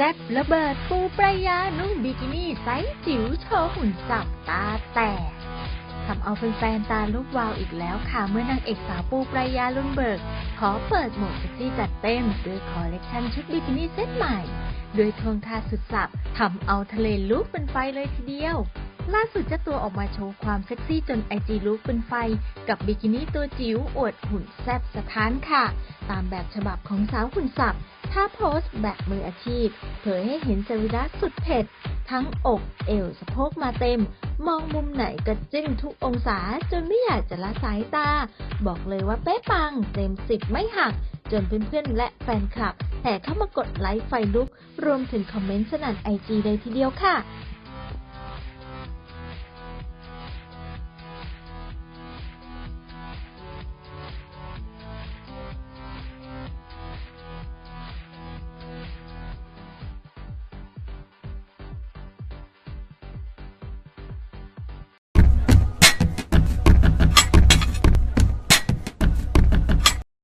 แซ่บระเบิดปูปรายานุ่งบิกินี่ไซส์จิ๋วโชว์หุ่นสับตาแตกทำเอาแฟนๆตาลุกวาวอีกแล้วค่ะเมื่อนางเอกสาวปูปรายาลุนเบิร์ก ขอเปิดโหมดเซ็กซี่จัดเต็มด้วยคอลเลกชันชุดบิกินี่เซตใหม่ด้วยทวงท่าสุดสับทำเอาทะเลลุกเป็นไฟเลยทีเดียว ล่าสุดเจ้าตัวออกมาโชว์ความเซ็กซี่จนไอจีลุกเป็นไฟ กับบิกินี่ตัวจิ๋วอวดหุ่นแซ่บสะท้านค่ะ ตามแบบฉบับของสาวหุ่นสับ ถ้าโพสต์แบบมืออาชีพ เผยให้เห็นสรีระสุดเผ็ด ทั้งอกเอวสะโพกมาเต็ม มองมุมไหนก็จิ้มทุกองศาจนไม่อยากจะละสายตา บอกเลยว่าเป๊ะปัง เต็มสิบไม่หัก จนเพื่อนๆและแฟนคลับแห่เข้ามากดไลค์ไฟลุก รวมถึงคอมเมนต์สนั่นไอจีเลยทีเดียวค่ะ